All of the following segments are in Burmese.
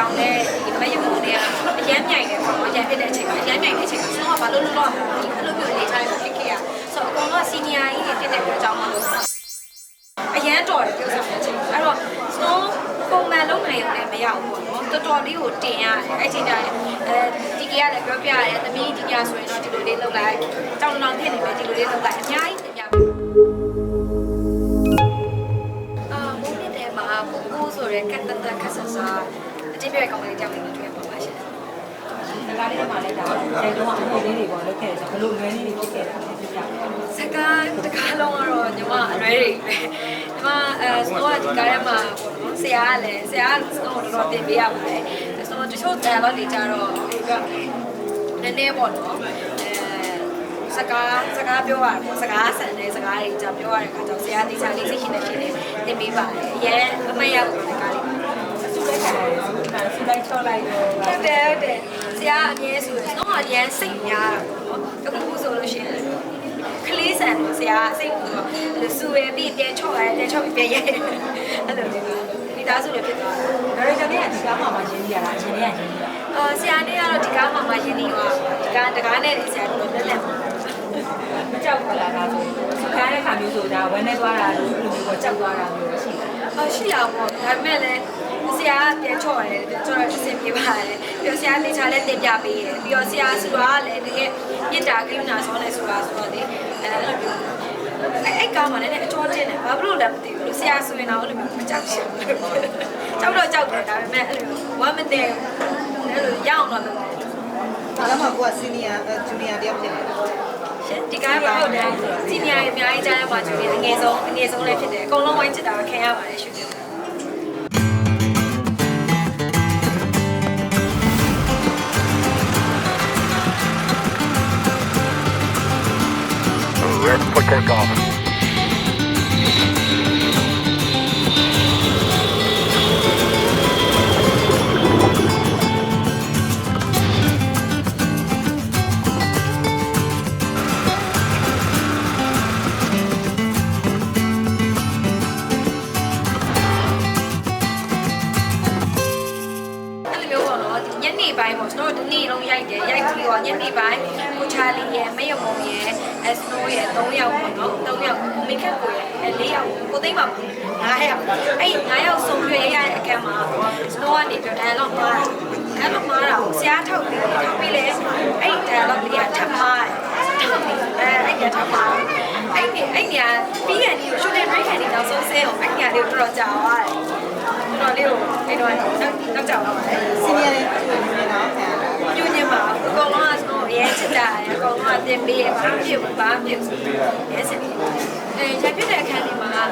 ကြောင်နဲ့ဒီမယုံနဲ့ကအရမ်းမြိုင်တယ်ပေါ့နော်အရမ်းဖြစ်တဲ့အချိန်မှာအရမ်းမြိုင်တဲ့အချိန်မှာကျွန်တော်ကဘာလို့လို့တော့အဲ့လိုမျိုးလေးထားရဖြစ်ခဲ့ရဆိုတော့အကောင်ကစီနီယာကြီးတွေဖြစ်တဲ့အတွက်ကြောင့်မလို့အရန်တော်တယ်ပြောဆောင်တဲ့အချိန်အဲ့တော့ snow ပုံမှန်လုံးနိုင်ရုံနဲ့မရဘူးပေါ့နော်တော်တော်လေးကိုတင်ရတယ်အဲ့ချိန်ကျရင်အဲဒီကရလည်းပြောပြရတယ်သမီးဒီညဆိုရင်တော့ဒီလိုလေးလုပ်လိုက်တောင်းတောင်းဖြစ်နေပဲဒီလိုလေးလုပ်လိုက်အများကြီး အတိပြည့်ကောင်လေးတောင်းနေတွေ့ပါပါရှင်စကားလေးမှလည်းဒါတိုင်တော့အမှုလေးတွေပေါ့လုပ်ခဲ့တယ်ဆိုဘလို့ငွေလေးတွေဖြစ်ခဲ့တာဖြစ်ကြတယ်စကားတကားလုံးကတော့ညီမအလွဲတွေပဲညီမအဲစတော့ဒီကားရမှာပေါ့နော်ဆရာကလည်းဆရာကစတော့တော်တော်တင်ပေးရပါတယ်စတော့တချို့တယ်တော့လေကြတော့နည်းနည်းပေါ့နော်အဲစကားစကားပြောရပေါ့စကားဆန်တဲ့စကားတွေကြပြောရတဲ့ခါကျတော့ဆရာတိကျလေးစိတ်ရှိနေရှင်နေတင်ပေးပါတယ်အရင်အမတ်ရောက်တဲ့ကားလေး သူလည်းခါတယ်သူကဆူလိုက်ချော့လိုက်တော့ဟုတ်တယ်ဟုတ်တယ်ဆရာအမြဲဆိုရင်တော့အရင်စိတ်များတာပေါ့နော်အခုဆိုလို့ရှိရင်ကလေးဆန်လို့ဆရာစိတ်ကူတော့လူစုရပြီးပြန်ချော့ရတယ်ပြန်ချော့ပြီးပြန်ရဲအဲ့လိုမျိုးမိသားစုလည်းဖြစ်သွားတာဒါရိုက်တာနဲ့ဒီကားမှာမှရင်းနေရတာအရင်ကရင်းနေရအာဆရာနဲ့ကတော့ဒီကားမှာမှရင်းနှီးသွားဒီကားတကားနဲ့ဒီဆရာတို့လက်လက်မကြောက်ဘူးလားဒါဆိုစကားတဲ့ခါမျိုးဆိုဒါဝမ်းနေသွားတာလို့လိုမျိုးကြောက်သွားတာမျိုးရှိတယ်အော်ရှိရပါဘောဒါပေမဲ့လည်း ဆရာကပြန်ချော့ရတယ်ပြန်ချော့တော့အဆင်ပြေပါတယ်ပြီးတော့ဆရာလေချာလည်းတင်ပြပေးတယ်ပြီးတော့ဆရာဆိုတာကလည်းတကယ်မြစ်တာကိန်းနာဆောနေဆိုတာဆိုတော့လေအဲအဲ့လိုမျိုးအဲ့အဲ့ကားမှာလည်းအချောတင်တယ်ဘာဖြစ်လို့လဲမသိဘူးဆရာဆိုရင်တော့အဲ့လိုမျိုးမကြောက်ရှင်ဘူးကြောက်တော့ကြောက်တယ်ဒါပေမဲ့အဲ့လိုဝမ်းမတဲ့အဲ့လိုရအောင်တော့လုပ်တယ်။ဒါမှမဟုတ်ကစီနီယာဂျူနီယာတယောက်ဖြစ်နေတယ်ရှင်ဒီကားမှာဟုတ်တယ်စီနီယာအများကြီးကြားရပါကြတယ်အငယ်ဆုံးအငယ်ဆုံးလည်းဖြစ်တယ်အကုန်လုံးဝိုင်းချစ်တာခံရပါတယ်ရှင် Takeoff. လိုမျိုးပေါ့နော်ဒီညနေပိုင်းပေါ့ကျွန်တော်တို့ဒီနေ့လုံးရိုက်တယ်ရိုက်ပြီးတော့ညနေပိုင်းကိုချာလီရဲ့မယုံမုံရဲ့အစနိုးရဲ့၃ယောက်ပေါ့နော်၃ယောက်မိခက်ကိုရဲ့အဲ၄ယောက်ကိုသိမ့်ပါဘူး၅ယောက်အဲ့၅ယောက်စုံရွေးရတဲ့အခန်းမှာစနိုးကနေပြောတယ်တော့မှာအဲ့တော့မှာတော့ဆရာထောက်ပြီးထောက်ပြီးလေအဲ့ dialogue လေးကထပ်မှားထောက်ပြီးအဲအဲ့ကထပ်မှားအဲ့ဒီအဲ့ညာပြီးကန်ဒီကိုရှုတဲ့ဘရိတ်ကန်ဒီတော့ဆုံးစဲအောင်အဲ့ညာလေးကိုတော်တော်ကြာသွားတယ် တော်တော်လေးကိုအဲ့တော့နောက်နောက်ကြောက်တော့ပါတယ်။စီနီယာလေးဂျူနီယာတော့ခံရတယ်ညညမှာအကောင်လုံးကဆိုရဲချစ်တာရအကောင်လုံးကတင်ပေးရဘာဖြစ်ဘူးဘာဖြစ်ဆိုရဲစင်အဲရပြတဲ့အခန်းလေးမှာ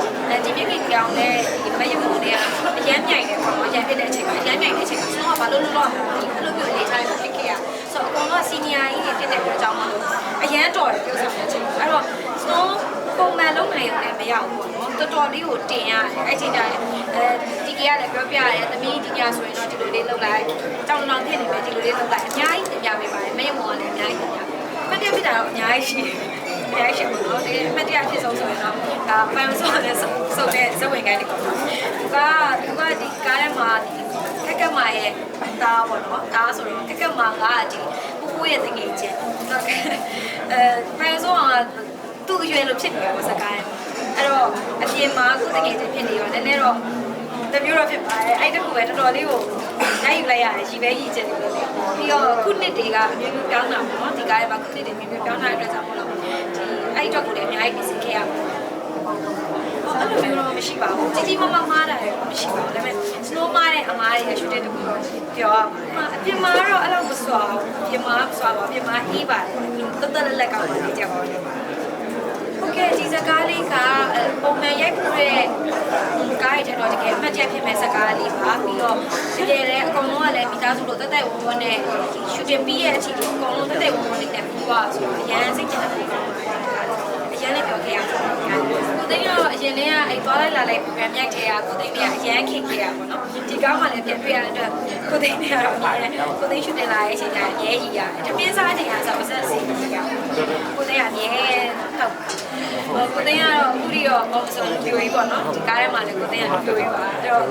ဒီမြင့်ကြီးကြောင်နဲ့ဒီမယုံနဲ့ကအရမ်းမြိုင်တယ်ပေါ့နော်ရပြတဲ့အချိန်မှာအရမ်းမြိုင်တဲ့အချိန်မှာကျွန်တော်ကဘာလို့လို့တော့အဲ့လိုမျိုးလေးထားရဖြစ်ခဲ့ရဆိုတော့အကောင်လုံးကစီနီယာကြီးတွေဖြစ်တဲ့အတွက်ကြောင့်မလို့အရန်တော်တယ်ပြောဆောင်တဲ့အချိန်အဲ့တော့ snow ပုံမှန်လုံးနိုင်ရုံနဲ့မရဘူးပေါ့နော် တော်တော်လေးကိုတင်ရတယ်အဲ့ချိန်ကျရင်အဲဒီကရလည်းပြောပြရတယ်သမီးဒီညဆိုရင်တော့ဒီလိုလေးလုပ်လိုက်တောင်းတောင်းဖြစ်နေပဲဒီလိုလေးလုပ်လိုက်အများကြီးတင်ပြပေးပါတယ်မယုံမောကလည်းအများကြီးတင်ပြမတက်ဖြစ်တာတော့အများကြီးရှိတယ်အများကြီးရှိပါတော့ဒီအမတ်တရားဖြစ်ဆုံးဆိုရင်တော့ဒါပန်ဆိုတဲ့စုံတဲ့ဇဝင်ကိုင်းတွေပေါ့နော်သူကသူကဒီကားထဲမှာကက်ကက်မာရဲ့တားပေါ့နော်တားဆိုတော့ကက်ကက်မာကဒီပူပူရဲ့တငယ်ချင်းအဲပန်ဆိုကသူ့အရွယ်လိုဖြစ်နေတယ်ပေါ့စကား အဲ့တော့အပြင်မှာကိုတငယ်ချင်းဖြစ်နေရောနည်းနည်းတော့တမျိုးတော့ဖြစ်ပါတယ်အဲ့တခုပဲတော်တော်လေးကိုနိုင်ယူလိုက်ရတယ်ရီပဲရီချင်တယ်လို့ပြီးတော့ခုနှစ်တွေကအမျိုးမျိုးပြောင်းတာပေါ့နော်ဒီကားရဲ့မှာခုနှစ်တွေမျိုးမျိုးပြောင်းတာအတွက်ကြောင့်မလို့ဒီအဲ့အတွက်ကိုလည်းအများကြီးပြင်ဆင်ခဲ့ရပါတယ်အဲ့လိုမျိုးတော့မရှိပါဘူးကြီးကြီးမားမားမားတာလည်းမရှိပါဘူးဒါပေမဲ့ snow မားတဲ့အမားရဲ့ shooting တခုတော့ပြောရပါတယ်အပြင်မှာတော့အဲ့လိုမစွာဘူးအပြင်မှာမစွာပါဘူးအပြင်မှာအေးပါတယ်တက်တက်လက်လက်ကောက်ပါတယ်ကြောက်ပါတ ခဲ့ဒီစကားလေးကပုံမှန်ရိုက်ဖို့တဲ့ကားရတဲ့တော့တကယ်အမှတ်တရဖြစ်မဲ့စကားလေးပါပြီးတော့တကယ်လည်းအကုန်လုံးကလည်းမိသားစုလိုတက်တက်ဝုန်းဝုန်းနဲ့ shooting ပြီးရဲ့အချိန်ကိုအကုန်လုံးတက်တက်ဝုန်းဝုန်းနဲ့ပြီးသွားဆိုတော့အရန်စိတ်ချတာလေးအရန်လည်းပြောခဲ့ရပါတယ်ကိုသိန်းတော့အရင်တည်းကအဲ့သွားလိုက်လာလိုက် program ရိုက်ခဲ့ရကိုသိန်းကအရန်ခင်ခဲ့ရပါတော့ဒီကောင်းမှလည်းပြန်တွေ့ရတဲ့အတွက်ကိုသိန်းကတော့ပါတယ်ကိုသိန်း shooting လာတဲ့အချိန်ကအရေးကြီးရတယ်တပြင်းစားအချိန်ကဆိုအဆက်စီကြီးရကိုသိန်းကအမြဲ သိန်းကတော့အခုထိတော့ဘောဆိုပြိုကြီးပေါ့နော်ဒီကားထဲမှာလည်းကိုသိန်းကပြိုကြီးပါအဲ့တော့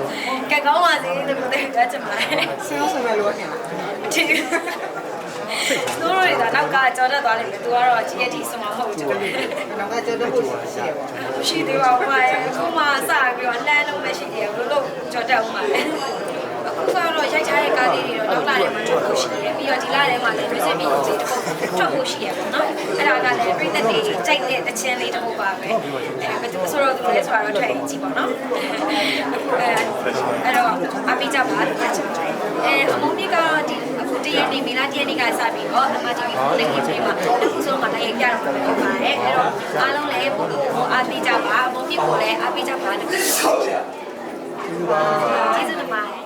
ကက်ကောင်းပါစေလို့ကိုသိန်းကပြောချင်ပါတယ်ဆင်းအောင်ဆင်းမဲ့လို့ခင်လားအထင်တို့ရိုဒါနောက်ကကြော်တတ်သွားလိမ့်မယ်သူကတော့ GT စမှာမဟုတ်ဘူးနောက်ကကြောက်တော့ဖို့ရှိတယ်ပေါ့ရှိသေးပါဘူး။အခုမှစပြီးတော့လမ်းလုံးမရှိသေးဘူးလို့ကြော်တက်ဦးပါလေ။အ ခုကတော့ရိုက်ချတဲ့ကားလေးတွေတော့နောက်လာထဲမှာထွက်ဖို့ရှိတယ်။ပြီးတော့ဒီလာထဲမှာလည်း music video လေးတစ်ခုထွက်ဖို့ရှိရပါတော့။အဲ့ဒါကလည်းပြည်သက်တွေကြိုက်တဲ့တခြင်းလေးတစ်ခုပါပဲ။အဲဘယ်သူဆိုတော့သူလဲဆိုတော့ထိုင်ကြည့်ပါတော့။အဲအဲ့တော့အပိကြပါလို့ပြောချင်ပါတယ်။အဲအမုံကြီးကတော့ဒီအခုတရက်နေမီလာတရက်နေကစပြီးတော့အမတီဗီလေးကြီးတွေမှာအခုဆိုမှလည်းရိုက်ပြတော့ဖြစ်ပါတယ်။အဲ့တော့အားလုံးလည်းပို့ပို့အားပေးကြပါအမုံကြီးကိုလည်းအားပေးကြပါလို့ကျေးဇူးတင်ပါတယ်